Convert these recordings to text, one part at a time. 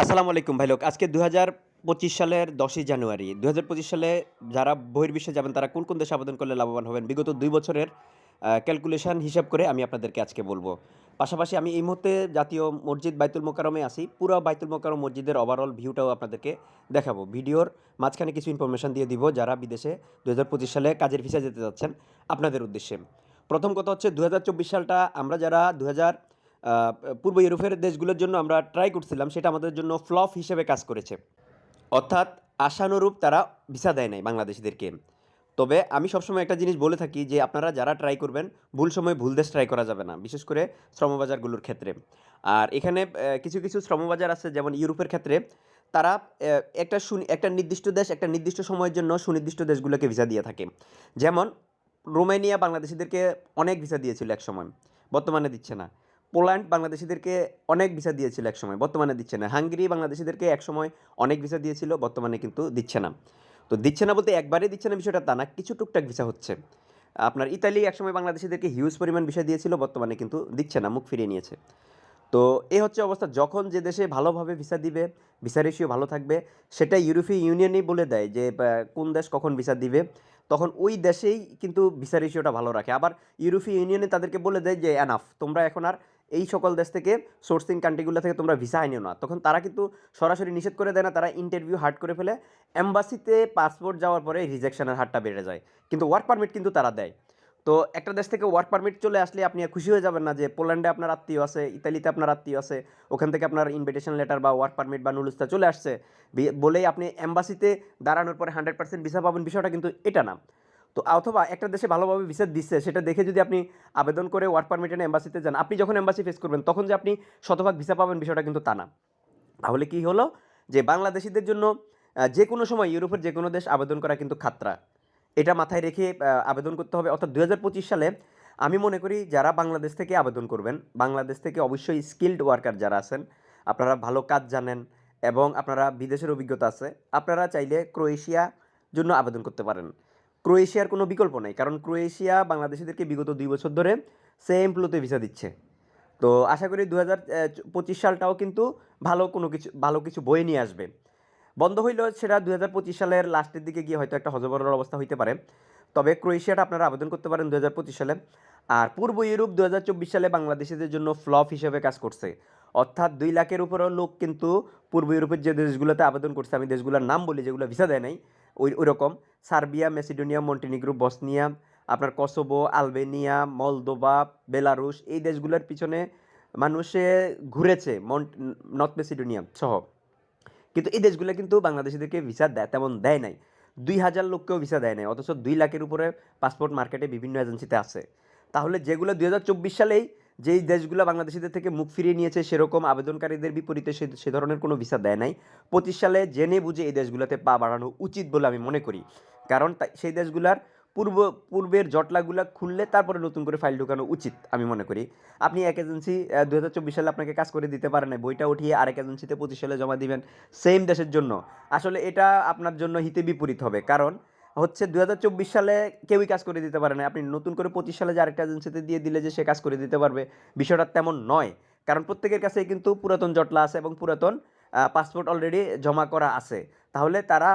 আসসালামু আলাইকুম ভাই লোক, আজকে দু হাজার পঁচিশ সালের দশই জানুয়ারি। দু হাজার পঁচিশ সালে যারা বহির্বিশ্বে যাবেন, তারা কোন কোন দেশে আবেদন করলে লাভবান হবেন? বিগত দুই বছরের ক্যালকুলেশন হিসাব করে আমি আপনাদেরকে আজকে বলব। পাশাপাশি আমি এই মুহূর্তে জাতীয় মসজিদ বাইতুল মোকারমে আসি পুরো বাইতুল মোকারম মসজিদের ওভারঅল ভিউটাও আপনাদেরকে দেখাবো। ভিডিওর মাঝখানে কিছু ইনফরমেশন দিয়ে দিব যারা বিদেশে দু হাজার পঁচিশ সালে কাজের ভিসা যেতে যাচ্ছেন, আপনাদের উদ্দেশ্যে। প্রথম কথা হচ্ছে দু হাজার চব্বিশ সালটা আমরা যারা দু হাজার পূর্ব ইউরোপের দেশগুলোর জন্য আমরা ট্রাই করছিলাম, সেটা আমাদের জন্য ফ্লপ হিসেবে কাজ করেছে। অর্থাৎ আশানুরূপ তারা ভিসা দেয় নাই বাংলাদেশিদেরকে। তবে আমি সবসময় একটা জিনিস বলে থাকি যে, আপনারা যারা ট্রাই করবেন, ভুল সময় ভুল দেশ ট্রাই করা যাবে না, বিশেষ করে শ্রমবাজারগুলোর ক্ষেত্রে। আর এখানে কিছু কিছু শ্রমবাজার আছে, যেমন ইউরোপের ক্ষেত্রে, তারা একটা একটা নির্দিষ্ট দেশ, একটা নির্দিষ্ট সময়ের জন্য সুনির্দিষ্ট দেশগুলোকে ভিসা দিয়ে থাকে। যেমন রোমানিয়া বাংলাদেশিদেরকে অনেক ভিসা দিয়েছিল এক সময়, বর্তমানে দিচ্ছে না। পোল্যান্ড বাংলাদেশিদেরকে অনেক ভিসা দিয়েছিল এক সময় বর্তমানে দিচ্ছে না। হাঙ্গেরি বাংলাদেশিদেরকে এক সময় অনেক ভিসা দিয়েছিল, বর্তমানে কিন্তু দিচ্ছে না। তো দিচ্ছে না বলতে একবারে দিচ্ছে না বিষয়টা তা না, কিছু টুকটাক ভিসা হচ্ছে। আপনার ইতালি একসময় বাংলাদেশিদেরকে হিউজ পরিমাণ ভিসা দিয়েছিল, বর্তমানে কিন্তু দিচ্ছে না, মুখ ফিরিয়ে নিয়েছে। তো এই হচ্ছে অবস্থা, যখন যে দেশে ভালোভাবে ভিসা দিবে, ভিসা রেশিও ভালো থাকবে, সেটা ইউরোপীয় ইউনিয়নই বলে দেয় যে কোন দেশ কখন ভিসা দিবে, তখন ওই দেশেই কিন্তু ভিসা রেশিওটা ভালো রাখে। আবার ইউরোপীয় ইউনিয়নে তাদেরকে বলে দেয় যে অ্যানাফ তোমরা এখন আর এই সকল দেশ থেকে সোর্সিং কান্ট্রিগুলো থেকে তোমরা ভিসা আনিও না। তখন তারা কিন্তু সরাসরি নিষেধ করে দেয় না, তারা ইন্টারভিউ হার্ড করে ফেলে। এম্বাসিতে পাসপোর্ট যাওয়ার পরে রিজেকশনের হারটা বেড়ে যায়। কিন্তু ওয়ার্ক পারমিট কিন্তু তারা দেয়। তো একটা দেশ থেকে ওয়ার্ক পারমিট চলে আসলে আপনি খুশি হয়ে যাবেন না যে পোল্যান্ডে আপনার আত্মীয় আছে, ইতালিতে আপনার আত্মীয় আছে, ওখান থেকে আপনার ইনভিটেশন লেটার বা ওয়ার্ক পারমিট বা নুলুস্তা চলে আসছে। বলেই আপনি এম্বাসিতে দাঁড়ানোর পরে হান্ড্রেড পার্সেন্ট ভিসা পাবেন, বিষয়টা কিন্তু এটা না। তো অথবা একটা দেশে ভালোভাবে ভিসা দিচ্ছে সেটা দেখে যদি আপনি আবেদন করে ওয়ার্ক পারমিট এনে এম্বাসিতে যান, আপনি যখন এম্বাসি ফেস করবেন, তখন যে আপনি শতভাগ ভিসা পাবেন বিষয়টা কিন্তু তা না। তাহলে কি হলো? যে বাংলাদেশিদের জন্য যে কোনো সময় ইউরোপের যে কোনো দেশ আবেদন করা কিন্তু খাতরা। এটা মাথায় রেখে আবেদন করতে হবে। অর্থাৎ দু হাজার পঁচিশ সালে আমি মনে করি যারা বাংলাদেশ থেকে আবেদন করবেন, বাংলাদেশ থেকে অবশ্যই স্কিল্ড ওয়ার্কার যারা আছেন, আপনারা ভালো কাজ জানেন এবং আপনারা বিদেশের অভিজ্ঞতা আছে, আপনারা চাইলে ক্রোয়েশিয়া জন্য আবেদন করতে পারেন। ক্রোয়েশিয়ার কোনো বিকল্প নেই। কারণ ক্রোয়েশিয়া বাংলাদেশিদেরকে বিগত দুই বছর ধরে সেম প্লোতে ভিসা দিচ্ছে। তো আশা করি দু হাজার পঁচিশ সালটাও কিন্তু ভালো কোনো কিছু, ভালো কিছু বয়ে নিয়ে আসবে। বন্ধ হইলেও সেটা দু হাজার পঁচিশ সালের লাস্টের দিকে গিয়ে হয়তো একটা হজবরল অবস্থা হইতে পারে। তবে ক্রোয়েশিয়াটা আপনারা আবেদন করতে পারেন দু হাজার পঁচিশ সালে। আর পূর্ব ইউরোপ দু হাজার চব্বিশ সালে বাংলাদেশিদের জন্য ফ্লপ হিসেবে কাজ করছে। অর্থাৎ দুই লাখের উপরেও লোক কিন্তু পূর্ব ইউরোপের যে দেশগুলোতে আবেদন করছে, আমি দেশগুলোর নাম বলি, যেগুলো ভিসা দেয় নাই ওই ওই রকম। সার্বিয়া, মেসিডোনিয়া, মন্টিনিগ্রো, বসনিয়া, আপনার কসোভো, আলবেনিয়া, মলদোভা, বেলারুশ, এই দেশগুলোর পিছনে মানুষে ঘুরেছে মন্ট নর্থ মেসিডোনিয়া সহ। কিন্তু এই দেশগুলো কিন্তু বাংলাদেশিদেরকে ভিসা দেয় তেমন দেয় নাই। দুই হাজার লোককেও ভিসা দেয় নাই, অথচ দুই লাখের উপরে পাসপোর্ট মার্কেটে বিভিন্ন এজেন্সিতে আছে। তাহলে যেগুলো দুই হাজার চব্বিশ সালেই যেই দেশগুলো বাংলাদেশিদের থেকে মুখ ফিরিয়ে নিয়েছে, সেরকম আবেদনকারীদের বিপরীতে সে সে ধরনের কোনো ভিসা দেয় নাই। পঁচিশ সালে জেনে বুঝে এই দেশগুলোতে পা বাড়ানো উচিত বলে আমি মনে করি। কারণ সেই দেশগুলার পূর্ব, পূর্বের জটলাগুলা খুললে তারপরে নতুন করে ফাইল ঢুকানো উচিত আমি মনে করি। আপনি এক এজেন্সি দু হাজার চব্বিশ সালে আপনাকে কাজ করে দিতে পারে না বইটা উঠিয়ে আরেক এজেন্সিতে পঁচিশ সালে জমা দিবেন, সেম দেশের জন্য। আসলে এটা আপনার জন্য হিতে বিপরীত হবে। কারণ হচ্ছে দু হাজার চব্বিশ সালে কেউই কাজ করে দিতে পারে না। আপনি নতুন করে পঁচিশ সালে যে আরেকটা এজেন্সিতে দিয়ে দিলে যে সে কাজ করে দিতে পারবে, বিষয়টা তেমন নয়। কারণ প্রত্যেকের কাছেই কিন্তু পুরাতন জটলা আছে এবং পুরাতন পাসপোর্ট অলরেডি জমা করা আছে। তাহলে তারা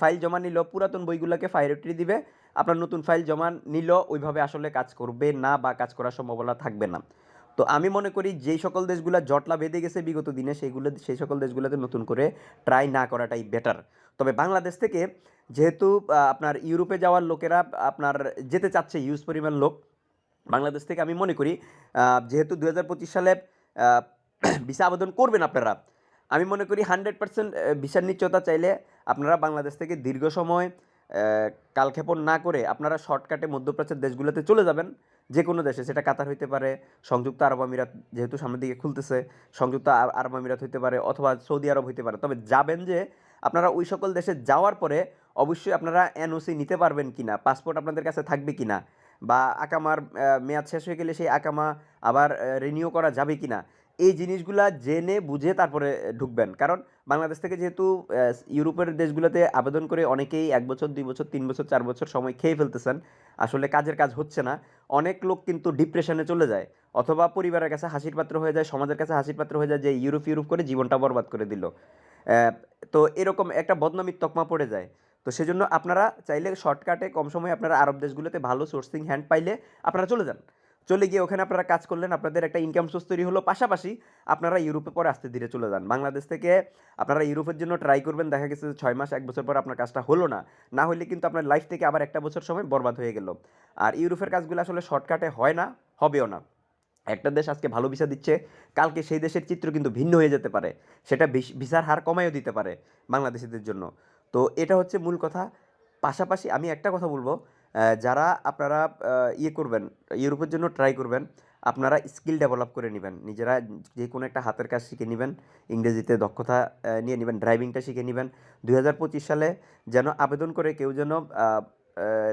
ফাইল জমা নিল, পুরাতন বইগুলোকে ফাইরেটরি দিবে। আপনার নতুন ফাইল জমা নিল, ওইভাবে আসলে কাজ করবে না বা কাজ করার সম্ভাবনা থাকবে না। তো আমি মনে করি যেই সকল দেশগুলো জটলা বেঁধে গেছে বিগত দিনে, সেইগুলো, সেই সকল দেশগুলোতে নতুন করে ট্রাই না করাটাই বেটার তবে বাংলাদেশ থেকে যেহেতু আপনার ইউরোপে যাওয়ার লোকেরা, আপনার যেতে চাচ্ছে ইউজ পরিমাণ লোক, বাংলাদেশ থেকে আমি মনে করি যেহেতু দু হাজার পঁচিশ সালে ভিসা আবেদন করবেন আপনারা, আমি মনে করি হান্ড্রেড পার্সেন্ট ভিসার নিশ্চয়তা চাইলে আপনারা বাংলাদেশ থেকে দীর্ঘ সময় কালক্ষেপণ না করে আপনারা শর্টকাটে মধ্যপ্রাচ্যের দেশগুলোতে চলে যাবেন যে কোনো দেশে, সেটা কাতার হইতে পারে, সংযুক্ত আরব আমিরাত যেহেতু সামনের দিকে খুলতেছে, সংযুক্ত আরব আমিরাত হইতে পারে অথবা সৌদি আরব হইতে পারে, তবে যাবেন যে, আপনারা ওই সকল দেশে যাওয়ার পরে অবশ্যই আপনারা এনওসি নিতে পারবেন কিনা পাসপোর্ট আপনাদের কাছে থাকবে কিনা, বা আকামার মেয়াদ শেষ হয়ে গেলে সেই আকামা আবার রিনিউ করা যাবে কিনা, এই জিনিসগুলা জেনে বুঝে তারপরে ঢুকবেন। কারণ বাংলাদেশ থেকে যেহেতু ইউরোপের দেশগুলোতে আবেদন করে অনেকেই এক বছর, দুই বছর, তিন বছর, চার বছর সময় খেয়ে ফেলতেছেন, আসলে কাজের কাজ হচ্ছে না। অনেক লোক কিন্তু ডিপ্রেশনে চলে যায়, অথবা পরিবারের কাছে হাসির পাত্র হয়ে যায়, সমাজের কাছে হাসির পাত্র হয়ে যায় যে ইউরোপ ইউরোপ করে জীবনটা বরবাদ করে দিল। তো এরকম একটা বদনামির তকমা পড়ে যায়। তো সেজন্য আপনারা চাইলে শর্টকাটে কম সময়ে আপনারা আরব দেশগুলোতে ভালো সোর্সিং হ্যান্ড পাইলে আপনারা চলে যান। চলে গিয়ে ওখানে আপনারা কাজ করলেন, আপনাদের একটা ইনকাম সোর্স তৈরি হলো। পাশাপাশি আপনারা ইউরোপে পরে আস্তে ধীরে চলে যান। বাংলাদেশ থেকে আপনারা ইউরোপের জন্য ট্রাই করবেন। দেখা গেছে যে ছয় মাস, এক বছর পর আপনার কাজটা হলো না। না হলে কিন্তু আপনার লাইফ থেকে আবার একটা বছর সময় বরবাদ হয়ে গেল। আর ইউরোপের কাজগুলো আসলে শর্টকাটে হয় না, হবেও না। একটা দেশ আজকে ভালো ভিসা দিচ্ছে, কালকে সেই দেশের চিত্র কিন্তু ভিন্ন হয়ে যেতে পারে। সেটা ভিস- ভিসার হার কমাইও দিতে পারে বাংলাদেশিদের জন্য। তো এটা হচ্ছে মূল কথা। পাশাপাশি আমি একটা কথা বলব যারা আপনারা ইয়ে করবেন ইউরোপের জন্য ট্রাই করবেন আপনারা স্কিল ডেভেলপ করে নেবেন। নিজেরা যে কোনো একটা হাতের কাজ শিখে নেবেন ইংরেজিতে দক্ষতা নিয়ে নেবেন ড্রাইভিংটা শিখে নেবেন। দু হাজার পঁচিশ সালে যেন আবেদন করে কেউ যেন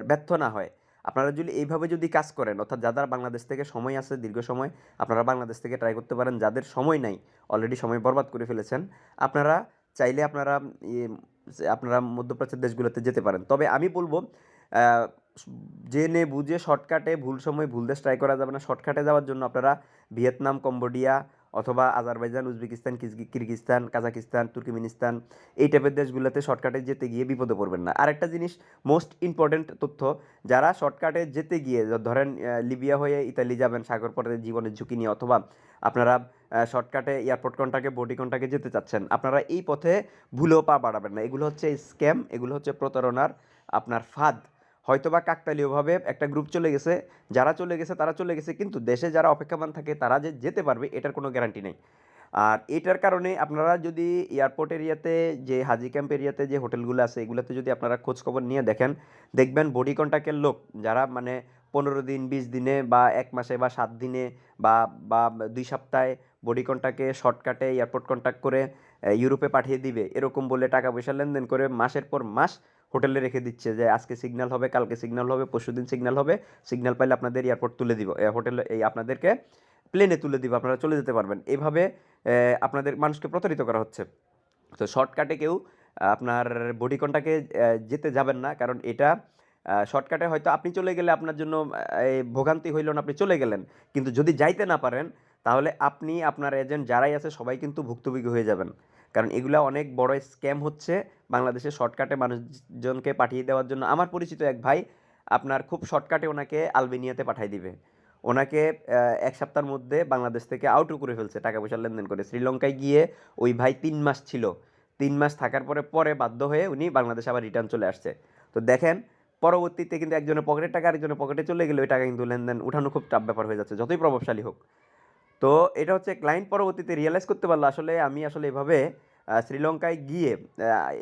ব্যর্থ না হয়। আপনারা যদি এইভাবে যদি কাজ করেন অর্থাৎ যাদের বাংলাদেশ থেকে সময় আছে দীর্ঘ সময় আপনারা বাংলাদেশ থেকে ট্রাই করতে পারেন যাদের সময় নাই অলরেডি সময় বরবাদ করে ফেলেছেন আপনারা চাইলে আপনারা ইয়ে, আপনারা মধ্যপ্রাচ্যের দেশগুলোতে যেতে পারেন। তবে আমি বলব জেনে বুঝে শর্টকাটে ভুল সময় ভুল দেশ ট্রাই করা যাবে না। শর্টকাটে যাওয়ার জন্য আপনারা ভিয়েতনাম, কম্বোডিয়া অথবা আজারবাইজান, উজবেকিস্তান কিরগি- কিরগিস্তান কাজাকিস্তান তুর্কিমিনিস্তান এই টাইপের দেশগুলোতে শর্টকাটে যেতে গিয়ে বিপদে পড়বেন না। আরেকটা জিনিস মোস্ট ইম্পর্টেন্ট তথ্য, যারা শর্টকাটে যেতে গিয়ে, ধরেন লিবিয়া হয়ে ইতালি যাবেন, সাগর পথে জীবনের ঝুঁকি নিয়ে অথবা আপনারা শর্টকাটে এয়ারপোর্ট কন্টাকে বডি কন্টাকে যেতে চাচ্ছেন, আপনারা এই পথে ভুলেও পা বাড়াবেন না। এগুলো হচ্ছে স্ক্যাম এগুলো হচ্ছে প্রতারণার আপনার ফাঁদ। হয়তোবা কাকতালীয়ভাবে একটা গ্রুপ চলে গেছে, যারা চলে গেছে, তারা চলে গেছে, কিন্তু দেশে যারা অপেক্ষমান থাকে, তারা যে যেতে পারবে, এটার কোনো গ্যারান্টি নেই। আর এটার কারণে আপনারা যদি এয়ারপোর্ট এরিয়াতে, যে হাজি ক্যাম্প এরিয়াতে যে হোটেলগুলো আছে, এগুলোতে যদি আপনারা খোঁজ খবর নিয়ে দেখেন, দেখবেন বডি কন্ট্যাক্টের লোক, যারা মানে পনেরো দিন, বিশ দিনে বা এক মাসে বা সাত দিনে বা বা দুই সপ্তাহে বডি কন্ট্যাক্টে শর্টকাটে এয়ারপোর্ট কন্ট্যাক্ট করে ইউরোপে পাঠিয়ে দিবে, এরকম বলে টাকা পয়সা লেনদেন করে মাসের পর মাস হোটেলে রেখে দিচ্ছে যে, আজকে সিগন্যাল হবে, কালকে সিগন্যাল হবে পরশুদিন সিগন্যাল হবে সিগন্যাল পাইলে আপনাদের এয়ারপোর্ট তুলে দিব হোটেলে এই আপনাদেরকে প্লেনে তুলে দিব, আপনারা চলে যেতে পারবেন। এভাবে আপনাদের মানুষকে প্রতারিত করা হচ্ছে। তো শর্টকাটে কেউ আপনার বডি কন্টাকে যেতে যাবেন না, কারণ এটা শর্টকাটে হয়তো আপনি চলে গেলে আপনার জন্য ভোগান্তি হইল না, আপনি চলে গেলেন। কিন্তু যদি যাইতে না পারেন তাহলে আপনি, আপনার এজেন্ট যারাই আছে সবাই কিন্তু ভুক্তভোগী হয়ে যাবেন। কারণ এগুলা অনেক বড় স্ক্যাম হচ্ছে বাংলাদেশে শর্টকাটে মানুষজনকে পাঠিয়ে দেওয়ার জন্য। আমার পরিচিত এক ভাই, আপনার খুব শর্টকাটে ওনাকে আলবেনিয়াতে পাঠিয়ে দিবে। ওনাকে এক সপ্তাহের মধ্যে বাংলাদেশ থেকে আউটও করে ফেলছে টাকা পয়সা লেনদেন করে। শ্রীলঙ্কায় গিয়ে ওই ভাই তিন মাস ছিল। তিন মাস থাকার পরে পরে বাধ্য হয়ে উনি বাংলাদেশে আবার রিটার্ন চলে আসছে। তো দেখেন, পরবর্তীতে কিন্তু একজনের পকেটের টাকা, আরেকজনের পকেটে চলে গেলে ওই টাকা কিন্তু লেনদেন উঠানো খুব টাফ ব্যাপার হয়ে যাচ্ছে, যতই প্রভাবশালী হোক। তো এটা হচ্ছে ক্লায়েন্ট পরবর্তীতে রিয়েলাইজ করতে পারল, আসলে আমি আসলে এভাবে শ্রীলঙ্কায় গিয়ে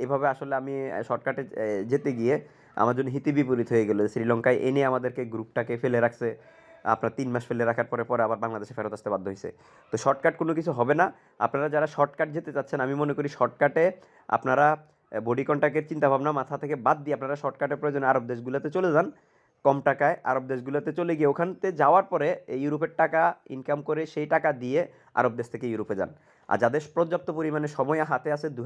এভাবে আসলে আমি শর্টকাটে যেতে গিয়ে আমার জন্য হিতে বিপরীত হয়ে গেলো। শ্রীলঙ্কায় এনে আমাদেরকে গ্রুপটাকে ফেলে রাখছে। আপনার তিন মাস ফেলে রাখার পরে পরে আবার বাংলাদেশে ফেরত আসতে বাধ্য হয়েছে তো শর্টকাট কোনো কিছু হবে না। আপনারা যারা শর্টকাট যেতে চাচ্ছেন, আমি মনে করি শর্টকাটে আপনারা বডি কন্ট্যাক্টের চিন্তাভাবনা মাথা থেকে বাদ দিয়ে আপনারা শর্টকাটের প্রয়োজনে আরব দেশগুলোতে চলে যান। কম টাকায় আরব দেশগুলোতে চলে গিয়ে ওখানতে যাওয়ার পরে এই ইউরোপের টাকা ইনকাম করে সেই টাকা দিয়ে আরব দেশ থেকে ইউরোপে যান। আর যাদের পর্যাপ্ত পরিমাণে সময় হাতে আছে দু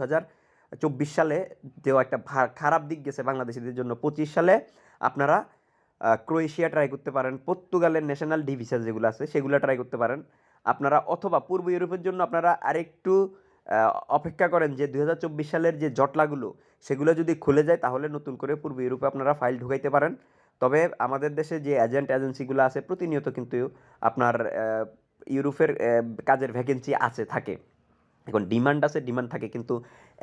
চব্বিশ সালে দেওয়া একটা খারাপ দিক গেছে বাংলাদেশিদের জন্য। পঁচিশ সালে আপনারা ক্রোয়েশিয়া ট্রাই করতে পারেন, পর্তুগালের ন্যাশনাল ডি ভিসা যেগুলো আছে সেগুলো ট্রাই করতে পারেন। আপনারা অথবা পূর্ব ইউরোপের জন্য আপনারা আরেকটু অপেক্ষা করেন যে দুহাজার চব্বিশ সালের যে জটলাগুলো সেগুলো যদি খুলে যায় তাহলে নতুন করে পূর্ব ইউরোপে আপনারা ফাইল ঢুকাইতে পারেন। তবে আমাদের দেশে যে এজেন্ট এজেন্সিগুলো আছে, প্রতিনিয়ত কিন্তু আপনার ইউরোপের কাজের ভ্যাকেন্সি আছে, থাকে। এখন ডিমান্ড আছে ডিমান্ড থাকে, কিন্তু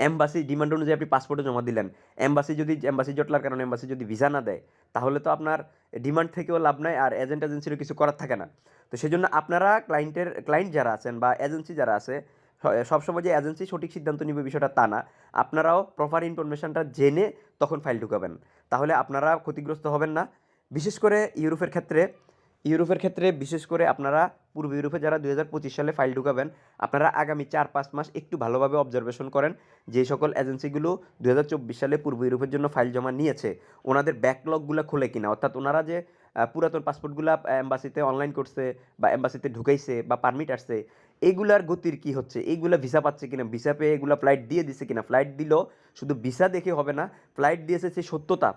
এম্বাসি ডিমান্ড অনুযায়ী আপনি পাসপোর্টে জমা দিলেন। এম্বাসি যদি এম্বাসি জটলার কারণে এম্বাসি যদি ভিসা না দেয়, তাহলে তো আপনার ডিমান্ড থেকেও লাভ নাই আর এজেন্ট এজেন্সিরও কিছু করার থাকে না। তো সেই জন্য আপনারা ক্লায়েন্টের ক্লায়েন্ট যারা আছেন বা এজেন্সি যারা আছে সবসময় যে এজেন্সি সঠিক সিদ্ধান্ত নিবে বিষয়টা তা না। আপনারাও প্রপার ইনফরমেশনটা জেনে তখন ফাইল ঢুকাবেন। তাহলে আপনারা ক্ষতিগ্রস্ত হবেন না। বিশেষ করে ইউরোপের ক্ষেত্রে ইউরোপের ক্ষেত্রে বিশেষ করে আপনারা পূর্ব ইউরোপে যারা দু হাজার পঁচিশ সালে ফাইল ঢুকাবেন, আপনারা আগামী চার পাঁচ মাস একটু ভালোভাবে অবজারভেশন করেন যে সকল এজেন্সিগুলো দু হাজার চব্বিশ সালে পূর্ব ইউরোপের জন্য ফাইল জমা নিয়েছে। ওনাদের ব্যাকলগগুলো খুলে কিনা। অর্থাৎ ওনারা যে পুরাতন পাসপোর্টগুলো এম্বাসিতে অনলাইন করছে বা এম্বাসিতে ঢুকাইছে বা পারমিট আসছে, এগুলার গতির কি হচ্ছে? এইগুলা ভিসা পাচ্ছে কিনা? ভিসা পেয়ে এগুলা ফ্লাইট দিয়ে দিছে কিনা? ফ্লাইট দিল, শুধু ভিসা দেখে হবে না ফ্লাইট দিয়েছে সেই সত্যতা।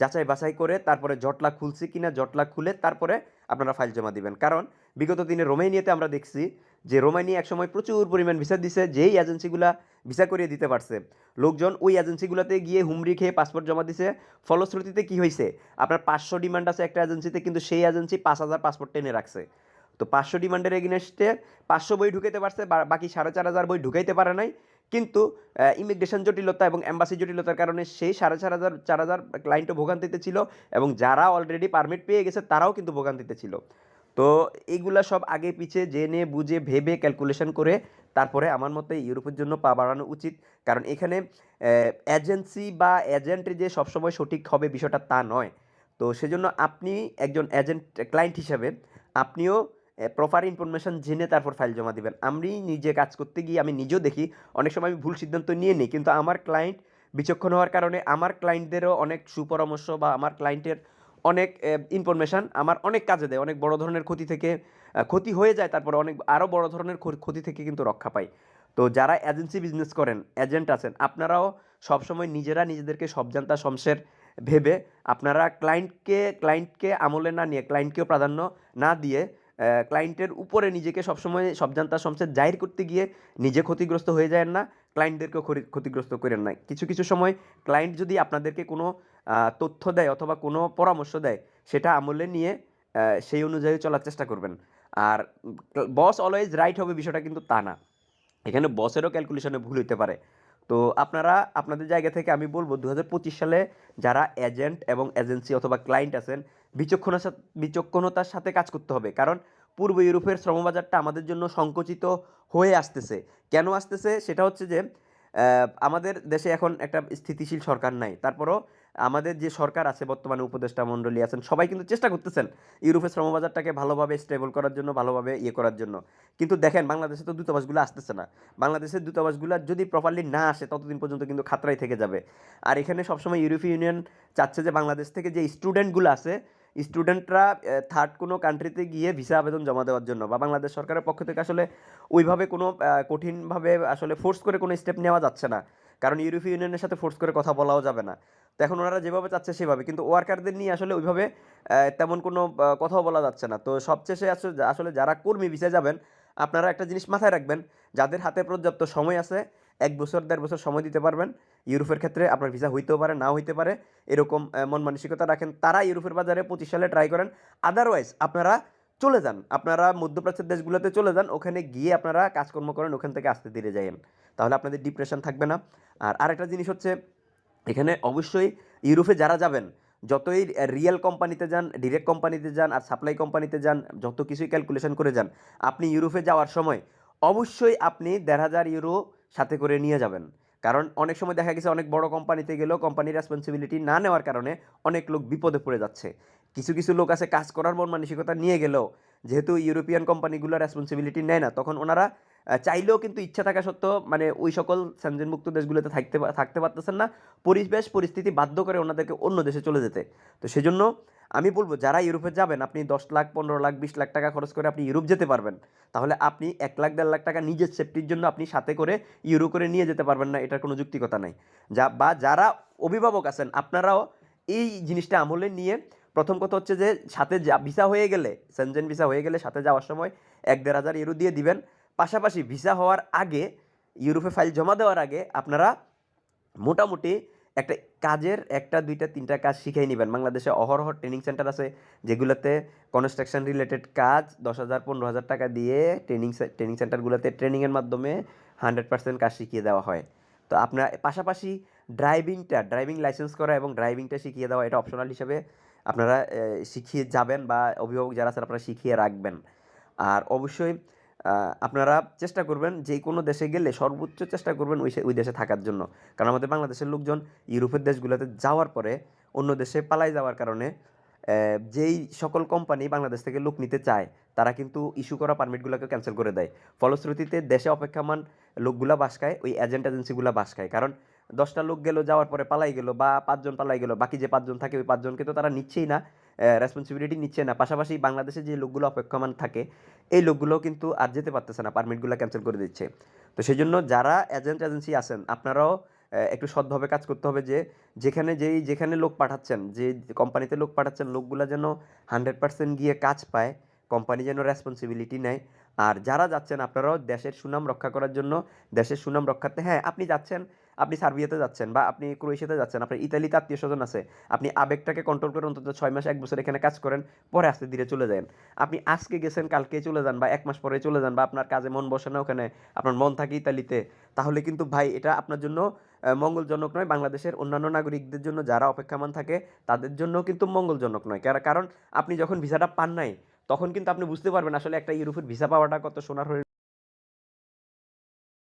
যাচাই বাছাই করে তারপরে জটলা খুলছে কিনা, জটলা খুলে তারপরে আপনারা ফাইল জমা দিবেন। কারণ, বিগত দিনে রোমেনিয়াতে আমরা দেখছি যে রোমানিয়া একসময় প্রচুর পরিমাণ ভিসা দিছে, যেই এজেন্সিগুলা ভিসা করিয়ে দিতে পারছে। লোকজন ওই এজেন্সিগুলোতে গিয়ে হুমড়ি খেয়ে পাসপোর্ট জমা দিছে। ফলশ্রুতিতে কি হয়েছে আপনার পাঁচশো ডিমান্ড আছে একটা এজেন্সিতে কিন্তু সেই এজেন্সি পাঁচ হাজার পাসপোর্ট টেনে রাখছে। তো পাঁচশো ডিমান্ডের এগেনস্টে পাঁচশো বই ঢুকাইতে পারছে বাকি সাড়ে চার হাজার বই ঢুকাইতে পারে নাই। কিন্তু ইমিগ্রেশন জটিলতা এবং এম্বাসি জটিলতার কারণে সেই সাড়ে চার হাজার চার হাজার ক্লায়েন্টও ভোগান্তিতে ছিল এবং যারা অলরেডি পারমিট পেয়ে গেছে, তারাও কিন্তু ভোগান্তিতে ছিল। তো এইগুলা সব আগে পিছে জেনে, বুঝে, ভেবে ক্যালকুলেশন করে তারপরে আমার মতে ইউরোপের জন্য পা বাড়ানো উচিত। কারণ এখানে এজেন্সি বা এজেন্ট যে সবসময় সঠিক হবে বিষয়টা তা নয়। তো সেজন্য আপনি একজন এজেন্ট ক্লায়েন্ট হিসাবে আপনিও প্রপার ইনফরমেশন জেনে তারপর ফাইল জমা দিবেন। আমি নিজে কাজ করতে গিয়ে আমি নিজেও দেখি, অনেক সময় আমি ভুল সিদ্ধান্ত নিয়ে নিই। কিন্তু আমার ক্লায়েন্ট বিচক্ষণ হওয়ার কারণে আমার ক্লায়েন্টদেরও অনেক সুপরামর্শ বা আমার ক্লায়েন্টের অনেক ইনফরমেশান আমার অনেক কাজে দেয়। অনেক বড় ধরনের ক্ষতি থেকে ক্ষতি হয়ে যায়, তারপরে অনেক আরও বড় ধরনের ক্ষতি থেকে কিন্তু রক্ষা পাই। তো যারা এজেন্সি বিজনেস করেন এজেন্ট আছেন, আপনারাও সবসময় নিজেরা নিজেদেরকে সব জানতা শমশের ভেবে আপনারা ক্লায়েন্টকে ক্লায়েন্টকে আমলে না নিয়ে ক্লায়েন্টকেও প্রাধান্য না দিয়ে ক্লায়েন্টের উপরে নিজেকে সবসময় সব জানতা শমশের জাহির করতে গিয়ে নিজে ক্ষতিগ্রস্ত হয়ে যায় না ক্লায়েন্টদেরকেও ক্ষতিগ্রস্ত করেন না কিছু কিছু সময় ক্লায়েন্ট যদি আপনাদেরকে কোনো তথ্য দেয় অথবা কোনো পরামর্শ দেয়, সেটা আমলে নিয়ে সেই অনুযায়ী চলার চেষ্টা করবেন। আর বস অলওয়েজ রাইট হবে বিষয়টা কিন্তু তা না। এখানে বসেরও ক্যালকুলেশনে ভুল হইতে পারে। তো আপনারা, আপনাদের জায়গা থেকে আমি বলব দু হাজার পঁচিশ সালে যারা এজেন্ট এবং এজেন্সি অথবা ক্লায়েন্ট আছেন বিচক্ষণতার সাথে বিচক্ষণতার সাথে কাজ করতে হবে। কারণ পূর্ব ইউরোপের শ্রমবাজারটা আমাদের জন্য সংকুচিত হয়ে আসতেছে। কেন আসতেছে? সেটা হচ্ছে যে আমাদের দেশে এখন একটা স্থিতিশীল সরকার নাই। তারপরও আমাদের যে সরকার আছে, বর্তমানে উপদেষ্টা মণ্ডলী আছেন, সবাই কিন্তু চেষ্টা করতেছেন ইউরোপের শ্রমবাজারটাকে ভালোভাবে স্টেবল করার জন্য, ভালোভাবে ইয়ে করার জন্য। কিন্তু দেখেন, বাংলাদেশে তো দূতাবাসগুলো আসতেছে না। বাংলাদেশের দূতাবাসগুলো যদি প্রপারলি না আসে, ততদিন পর্যন্ত কিন্তু খাতরাই থেকে যাবে। আর এখানে সবসময় ইউরোপীয় ইউনিয়ন চাচ্ছে যে, বাংলাদেশ থেকে যে স্টুডেন্টগুলো আছে, স্টুডেন্টরা থার্ড কোনো কান্ট্রিতে গিয়ে ভিসা আবেদন জমা দেওয়ার জন্য বা বাংলাদেশ সরকারের পক্ষ থেকে আসলে ওইভাবে কোনো কঠিনভাবে আসলে ফোর্স করে কোনো স্টেপ নেওয়া যাচ্ছে না। কারণ ইউরোপীয় ইউনিয়নের সাথে ফোর্স করে কথা বলাও যাবে না। তো এখন ওনারা যেভাবে চাচ্ছে সেভাবে। কিন্তু ওয়ার্কারদের নিয়ে আসলে ওইভাবে তেমন কোনো কথাও বলা যাচ্ছে না। তো সবশেষে আসলে আসলে যারা কর্মী ভিসায় যাবেন, আপনারা একটা জিনিস মাথায় রাখবেন, যাদের হাতে পর্যাপ্ত সময় আছে, এক বছর, দেড় বছর সময় দিতে পারবেন। ইউরোপের ক্ষেত্রে আপনার ভিসা হইতেও পারে, নাও হইতে পারে। এরকম মন মানসিকতা রাখেন। তারা ইউরোপের বাজারে পঁচিশ সালে ট্রাই করেন। আদারওয়াইজ আপনারা চলে যান। আপনারা মধ্যপ্রাচ্যের দেশগুলোতে চলে যান। ওখানে গিয়ে আপনারা কাজকর্ম করেন। ওখান থেকে আসতে ধীরে যাইয়েন। তাহলে আপনাদের ডিপ্রেশন থাকবে না। আর আরেকটা জিনিস হচ্ছে এখানে অবশ্যই ইউরোপে যারা যাবেন, যতই রিয়েল কোম্পানিতে যান ডিরেক্ট কোম্পানিতে যান আর সাপ্লাই কোম্পানিতে যান, যত কিছুই ক্যালকুলেশন করে যান, আপনি ইউরোপে যাওয়ার সময় অবশ্যই আপনি দেড় হাজার ইউরো সাথে করে নিয়ে যাবেন। কারণ অনেক সময় দেখা গেছে অনেক বড় কোম্পানিতে গেলেও কোম্পানির রেসপন্সিবিলিটি না নেওয়ার কারণে অনেক লোক বিপদে পড়ে যাচ্ছে। কিছু কিছু লোক আছে কাজ করার মন মানসিকতা নিয়ে গেলেও, যেহেতু ইউরোপিয়ান কোম্পানিগুলো রেসপন্সিবিলিটি নেয় না, তখন ওনারা চাইলেও কিন্তু ইচ্ছা থাকা সত্ত্বেও মানে ওই সকল স্যামজেনমুক্ত দেশগুলোতে থাকতে থাকতে পারতেছেন না। পরিবেশ, পরিস্থিতি বাধ্য করে ওনাদেরকে অন্য দেশে চলে যেতে। তো সেজন্য আমি বলব, যারা ইউরোপে যাবেন, আপনি দশ লাখ, পনেরো লাখ, বিশ লাখ টাকা খরচ করে আপনি ইউরোপ যেতে পারবেন। তাহলে আপনি এক লাখ, দেড় লাখ টাকা নিজের সেফটির জন্য আপনি সাথে করে ইউরো করে নিয়ে যেতে পারবেন না, এটার কোনো যুক্তিকতা নাই। যা বা যারা অভিভাবক আছেন, আপনারাও এই জিনিসটা আমলে নিয়ে প্রথম কথা হচ্ছে যে, সাথে যা ভিসা হয়ে গেলে সেনজেন ভিসা হয়ে গেলে সাথে যাওয়ার সময় এক দেড় হাজার ইউরো দিয়ে দিবেন। পাশাপাশি ভিসা হওয়ার আগে, ইউরোপে ফাইল জমা দেওয়ার আগে আপনারা মোটামুটি একটা কাজের একটা, দুইটা, তিনটা কাজ শিখেই নেবেন। বাংলাদেশে অহরহ ট্রেনিং সেন্টার আছে, যেগুলোতে কনস্ট্রাকশন রিলেটেড কাজ দশ হাজার, পনেরো হাজার টাকা দিয়ে ট্রেনিং ট্রেনিং সেন্টারগুলোতে ট্রেনিংয়ের মাধ্যমে হান্ড্রেড পার্সেন্ট কাজ শিখিয়ে দেওয়া হয়। তো আপনার, পাশাপাশি ড্রাইভিংটা ড্রাইভিং লাইসেন্স করা এবং ড্রাইভিংটা শিখিয়ে দেওয়া, এটা অপশনাল হিসেবে আপনারা শিখিয়ে যাবেন বা অভিভাবক যারা আছেন আপনারা শিখিয়ে রাখবেন। আর অবশ্যই আপনারা চেষ্টা করবেন যে কোনো দেশে গেলে সর্বোচ্চ চেষ্টা করবেন ওই ওই দেশে থাকার জন্য। কারণ আমাদের বাংলাদেশের লোকজন ইউরোপের দেশগুলোতে যাওয়ার পরে অন্য দেশে পালাই যাওয়ার কারণে যেই সকল কোম্পানি বাংলাদেশ থেকে লোক নিতে চায়, তারা কিন্তু ইস্যু করা পারমিটগুলোকে ক্যান্সেল করে দেয়। ফলশ্রুতিতে দেশে অপেক্ষামান লোকগুলা বাস খায়, ওই এজেন্ট এজেন্সিগুলো বাস খায়। কারণ দশটা লোক গেলো, যাওয়ার পরে পালাই গেলো বা পাঁচজন পালাই গেলো, বাকি যে পাঁচজন থাকে ওই পাঁচজনকে তো তারা নিচ্ছেই না। রেসপন্সিবিলিটি নিচ্ছে না। পাশাপাশি বাংলাদেশে যে লোকগুলো অপেক্ষমান থাকে, এই লোকগুলো কিন্তু আর যেতে পারতেছে না পারমিটগুলো ক্যান্সেল করে দিচ্ছে। তো সেই জন্য যারা এজেন্ট এজেন্সি আছেন, আপনারাও একটু সৎভাবে কাজ করতে হবে যে, যেখানে যেই, যেখানে লোক পাঠাচ্ছেন, যে কোম্পানিতে লোক পাঠাচ্ছেন, লোকগুলো যেন হান্ড্রেড পার্সেন্ট গিয়ে কাজ পায় কোম্পানি যেন রেসপন্সিবিলিটি নেয়। আর যারা যাচ্ছেন, আপনারাও দেশের সুনাম রক্ষা করার জন্য, দেশের সুনাম রক্ষাতে হ্যাঁ আপনি যাচ্ছেন আপনি সার্বিয়াতে যাচ্ছেন বা আপনি ক্রোয়েশিয়াতে যাচ্ছেন, আপনার ইতালিতে আত্মীয় স্বজন আছে, আপনি আবেগটাকে কন্ট্রোল করে অন্তত ছয় মাস, এক বছর এখানে কাজ করেন, পরে আস্তে ধীরে চলে যান আপনি আজকে গেছেন, কালকে চলে যান বা এক মাস পরে চলে যান বা আপনার কাজে মন বসে না ওখানে, আপনার মন থাকে ইতালিতে, তাহলে কিন্তু ভাই এটা আপনার জন্য মঙ্গলজনক নয়। বাংলাদেশের অন্যান্য নাগরিকদের জন্য যারা অপেক্ষামান থাকে, তাদের জন্য কিন্তু মঙ্গলজনক নয়। কারণ আপনি যখন ভিসাটা পান নাই, তখন কিন্তু আপনি বুঝতে পারবেন আসলে একটা ইউরোপের ভিসা পাওয়াটা কত সোনার হয়ে